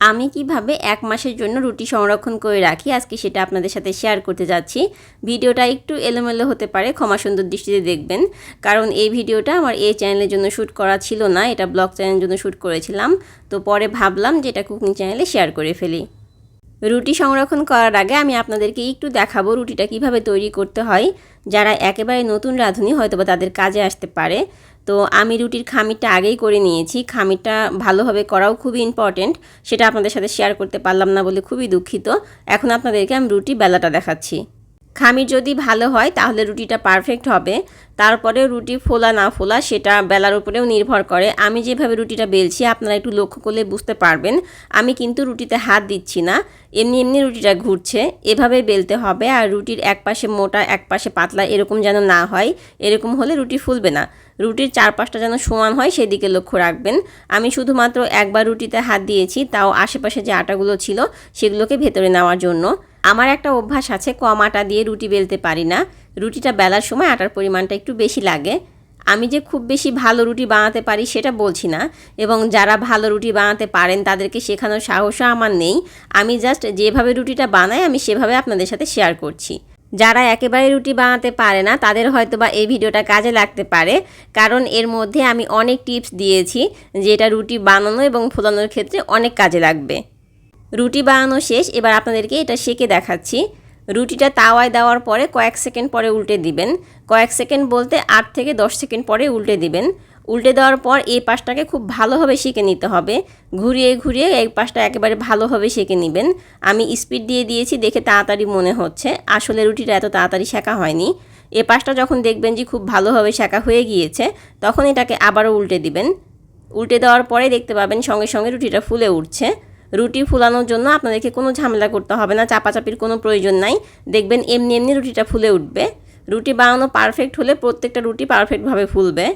আমি কীভাবে এক মাসের জন্য রুটি সংরক্ষণ করে রাখি, আজকে সেটা আপনাদের সাথে শেয়ার করতে যাচ্ছি। ভিডিওটা একটু এলোমেলো হতে পারে, ক্ষমা সুন্দর দৃষ্টিতে দেখবেন। কারণ এই ভিডিওটা আমার এই চ্যানেলের জন্য শ্যুট করা ছিল না, এটা ব্লগ চ্যানেলের জন্য শ্যুট করেছিলাম। তো পরে ভাবলাম যে এটা কুকিং চ্যানেলে শেয়ার করে ফেলি। রুটি সংরক্ষণ করার আগে আমি আপনাদেরকে একটু দেখাবো রুটিটা কীভাবে তৈরি করতে হয়। যারা একেবারে নতুন রাঁধুনি হয়তো বা তাদের কাজে আসতে পারে। তো আমি রুটির খামিরটা আগেই করে নিয়েছি। খামিরটা ভালোভাবে করাও খুবই ইম্পর্টেন্ট সেটা আপনাদের সাথে শেয়ার করতে পারলাম না বলে খুবই দুঃখিত। এখন আপনাদেরকে আমি রুটি বেলাটা দেখাচ্ছি। খামির যদি ভালো হয়, তাহলে রুটিটা পারফেক্ট হবে। তারপরে রুটি ফোলা না ফোলা, সেটা বেলার উপরেও নির্ভর করে। আমি যেভাবে রুটিটা বেলছি, আপনারা একটু লক্ষ্য করলে বুঝতে পারবেন। আমি কিন্তু রুটিতে হাত দিচ্ছি না। এমনি এমনি রুটিটা ঘুরছে। এভাবে বেলতে হবে, আর রুটির এক পাশে মোটা এক পাশে পাতলা এরকম যেন না হয়, এরকম হলে রুটি ফুলবে না। রুটির চারপাশটা যেন সমান হয়, সেদিকে লক্ষ্য রাখবেন। আমি শুধুমাত্র একবার রুটিতে হাত দিয়েছি, তাও আশেপাশে যে আটাগুলো ছিল, সেগুলোকে ভেতরে নেওয়ার জন্য। আমার একটা অভ্যাস আছে, কম আটা দিয়ে রুটি বেলতে পারি না। রুটিটা বেলার সময় আটার পরিমাণটা একটু বেশি লাগে। আমি যে খুব বেশি ভালো রুটি বানাতে পারি সেটা বলছি না। এবং যারা ভালো রুটি বানাতে পারেন, তাদেরকে শেখানোর সাহসও আমার নেই। আমি জাস্ট যেভাবে রুটিটা বানাই, আমি সেভাবে আপনাদের সাথে শেয়ার করছি। যারা একেবারে রুটি বানাতে পারে না, তাদের হয়তো বা এই ভিডিওটা কাজে লাগতে পারে। কারণ এর মধ্যে আমি অনেক টিপস দিয়েছি, যেটা রুটি বানানো এবং ফোলানোর ক্ষেত্রে অনেক কাজে লাগবে। রুটি বানানো শেষ, এবার আপনাদেরকে এটা সেকে দেখাচ্ছি। রুটিটা তাওয়ায় দেওয়ার পরে কয়েক সেকেন্ড পরে উল্টে দিবেন। কয়েক সেকেন্ড বলতে আট থেকে দশ সেকেন্ড পরে উল্টে দিবেন। উল্টে দেওয়ার পর এই পাশটাকে খুব ভালোভাবে সেঁকে নিতে হবে। ঘুরিয়ে ঘুরিয়ে এই পাশটা একেবারে ভালোভাবে সেঁকে নেবেন। আমি স্পিড দিয়ে দিয়েছি, দেখে তাড়াতাড়ি মনে হচ্ছে। আসলে রুটিটা এত তাড়াতাড়ি শেখা হয়নি। এ পাশটা যখন দেখবেন যে খুব ভালোভাবে শেখা হয়ে গিয়েছে, তখন এটাকে আবারও উল্টে দিবেন। উল্টে দেওয়ার পরে দেখতে পাবেন সঙ্গে সঙ্গে রুটিটা ফুলে উঠছে। রুটি ফুলানোর জন্য আপনাদেরকে কোনো ঝামেলা করতে হবে না, চাপাচাপির কোনো প্রয়োজন নাই। দেখবেন এমনি এমনি রুটিটা ফুলে উঠবে। রুটি বানানো পারফেক্ট হলে প্রত্যেকটা রুটি পারফেক্টভাবে ফুলবে।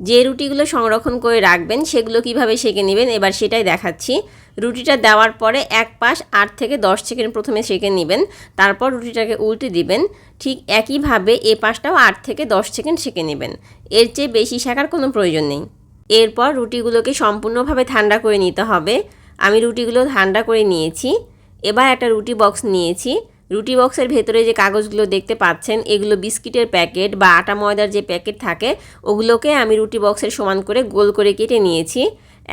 যে রুটিগুলো সংরক্ষণ করে রাখবেন, সেগুলো কীভাবে সেঁকে নেবেন, এবার সেটাই দেখাচ্ছি। রুটিটা দেওয়ার পরে এক পাশ আট থেকে দশ সেকেন্ড প্রথমে সেঁকে নেবেন। তারপর রুটিটাকে উল্টে দিবেন। ঠিক একইভাবে এ পাশটাও আট থেকে দশ সেকেন্ড সেঁকে নেবেন। এর চেয়ে বেশি শেখার কোনো প্রয়োজন নেই। এরপর রুটিগুলোকে সম্পূর্ণভাবে ঠান্ডা করে নিতে হবে। আমি রুটিগুলো ঠান্ডা করে নিয়েছি। এবার একটা রুটি বক্স নিয়েছি। রুটি বক্সের ভেতরে যে কাগজগুলো দেখতে পাচ্ছেন, এগুলো বিস্কিটের প্যাকেট বা আটা ময়দার যে প্যাকেট থাকে, ওগুলোকে আমি রুটি বক্সের সমান করে গোল করে কেটে নিয়েছি।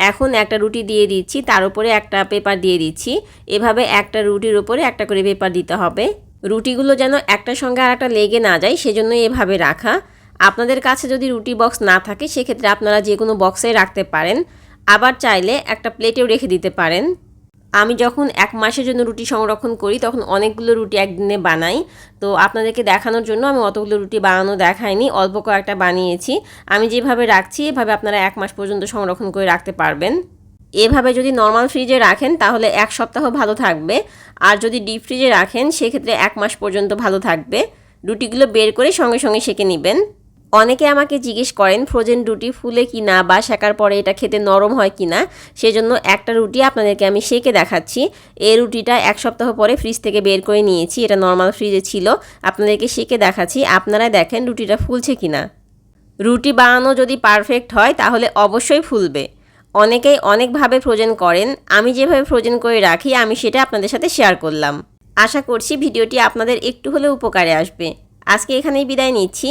এখন একটা রুটি দিয়ে দিচ্ছি, তার উপরে একটা পেপার দিয়ে দিচ্ছি। এভাবে একটা রুটির উপরে একটা করে পেপার দিতে হবে। রুটিগুলো যেন একটার সঙ্গে আর একটা লেগে না যায় সেজন্য এভাবে রাখা। আপনাদের কাছে যদি রুটি বক্স না থাকে, সেক্ষেত্রে আপনারা যে কোনো বক্সে রাখতে পারেন। আবার চাইলে একটা প্লেটেও রেখে দিতে পারেন। আমি যখন এক মাসের জন্য রুটি সংরক্ষণ করি, তখন অনেকগুলো রুটি একদিনে বানাই। তো আপনাদেরকে দেখানোর জন্য আমি অতগুলো রুটি বানানো দেখাইনি, অল্প কয়েকটা বানিয়েছি। আমি যেভাবে রাখছি, এভাবে আপনারা এক মাস পর্যন্ত সংরক্ষণ করে রাখতে পারবেন। এভাবে যদি নর্মাল ফ্রিজে রাখেন, তাহলে এক সপ্তাহ ভালো থাকবে। আর যদি ডিপ ফ্রিজে রাখেন, সেক্ষেত্রে এক মাস পর্যন্ত ভালো থাকবে। রুটিগুলো বের করে সঙ্গে সঙ্গে সেঁকে নেবেন। অনেকে আমাকে জিজ্ঞেস করেন, ফ্রোজেন রুটি ফুলে কি না বা শেখার পরে এটা খেতে নরম হয় কি না সেজন্য একটা রুটি আপনাদেরকে আমি সেকে দেখাচ্ছি। এই রুটিটা এক সপ্তাহ পরে ফ্রিজ থেকে বের করে নিয়েছি, এটা নর্মাল ফ্রিজে ছিল। আপনাদেরকে সেকে দেখাচ্ছি আপনারা দেখেন রুটিটা ফুলছে কি না রুটি বানানো যদি পারফেক্ট হয়, তাহলে অবশ্যই ফুলবে। অনেকেই অনেকভাবে ফ্রোজেন করেন, আমি যেভাবে ফ্রোজেন করে রাখি, আমি সেটা আপনাদের সাথে শেয়ার করলাম। আশা করছি ভিডিওটি আপনাদের একটু হলেও উপকারে আসবে। আজকে এখানেই বিদায় নিচ্ছি।